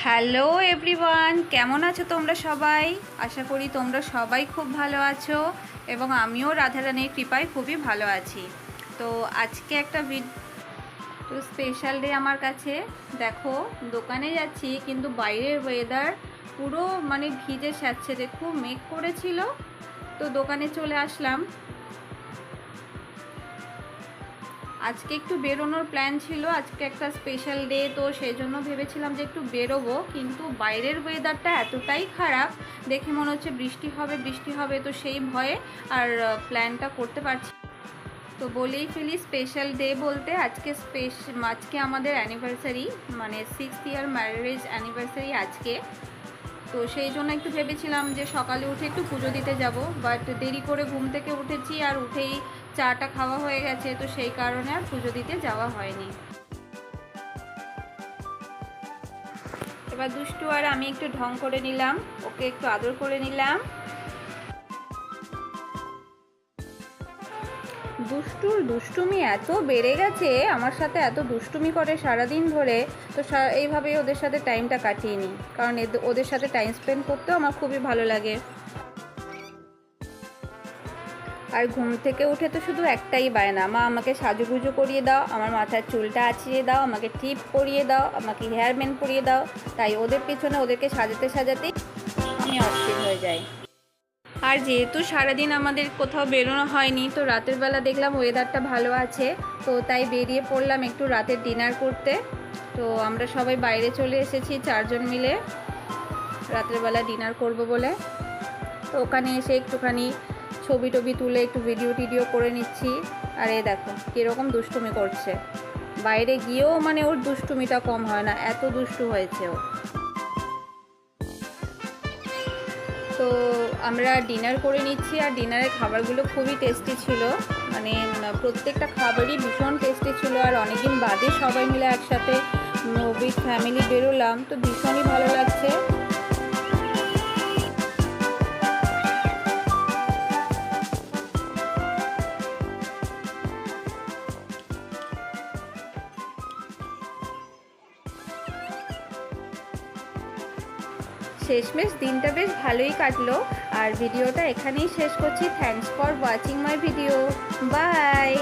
Hello everyone, কেমন আছো তোমরা সবাই? আশা করি তোমরা সবাই খুব ভালো আছো এবং আমিও রাধারানীর কৃপায় খুবই ভালো আছি। তো আজকে একটা ভিড তো স্পেশাল ডে আমার কাছে। দেখো, দোকানে যাচ্ছি, কিন্তু বাইরের ওয়েদার পুরো মানে ভিজে স্যাঁতসেঁতে, খুব মেঘ করেছিল। তো দোকানে চলে আসলাম। আজকে একটু বেরোনোর প্ল্যান ছিল, আজকে একটা স্পেশাল ডে তো সেই জন্য ভেবেছিলাম যে একটু বেরোবো, কিন্তু বাইরের ওয়েদারটা এতটাই খারাপ, দেখে মনে হচ্ছে বৃষ্টি হবে বৃষ্টি হবে, তো সেই ভয়ে আর প্ল্যানটা করতে পারছি তো বলেই ফেলি স্পেশাল ডে বলতে আজকে স্পেশ আজকে আমাদের অ্যানিভার্সারি মানে সিক্স ইয়ার ম্যারেজ অ্যানিভার্সারি আজকে। তো সেই জন্য একটু ভেবেছিলাম যে সকালে উঠে একটু পুজো দিতে যাব বাট দেরি করে ঘুম থেকে উঠেছি আর উঠেই চাটা খাওয়া হয়ে গেছে, তো সেই কারণে আর পুজো দিতে যাওয়া হয়নি। এবার দুষ্টু আর আমি একটু ঢং করে নিলাম, ওকে একটু আদর করে নিলাম। দুষ্টুর দুষ্টুমি এত বেড়ে গেছে, আমার সাথে এত দুষ্টুমি করে সারাদিন ধরে, তো এইভাবেই ওদের সাথে টাইমটা কাটিয়ে নিই। কারণ ওদের সাথে টাইম স্পেন্ড করতেও আমার খুবই ভালো লাগে। আর ঘুম থেকে উঠে তো শুধু একটাই বায়না। মা, আমাকে সাজুগুজু করিয়ে দাও, আমার মাথার চুলটা আঁচিয়ে দাও, আমাকে টিপ পরিয়ে দাও, আমাকে হেয়ার পরিয়ে দাও। তাই ওদের পেছনে ওদেরকে সাজাতে সাজাতেই আমি অস্থির হয়ে যাই। আর যেহেতু সারাদিন আমাদের কোথাও বেরোনো হয়নি, তো রাতের বেলা দেখলাম ওয়েদারটা ভালো আছে, তো তাই বেরিয়ে পড়লাম একটু রাতের ডিনার করতে। তো আমরা সবাই বাইরে চলে এসেছি চারজন মিলে। রাতের বেলা ডিনার করব বলে। তো ওখানে এসে একটুখানি ছবি টবি তুলে একটু ভিডিও টিডিও করে নিচ্ছি। আর এই দেখো, কীরকম দুষ্টুমি করছে। বাইরে গিয়েও মানে ওর দুষ্টুমিটা কম হয় না, এত দুষ্টু হয়েছে ও। তো আমরা ডিনার করে নিচ্ছি আর ডিনারের খাবারগুলো খুবই টেস্টি ছিল। মানে প্রত্যেকটা খাবারই ভীষণ টেস্টি ছিল আর অনেকদিন বাদে সবাই মিলে একসাথে উইথ ফ্যামিলি বেরোলাম, তো ভীষণই ভালো লাগছে। শেষমেশ দিনটা বেশ ভালোই কাটলো। আর ভিডিওটা এখানেই শেষ করছি। Thanks for watching my video bye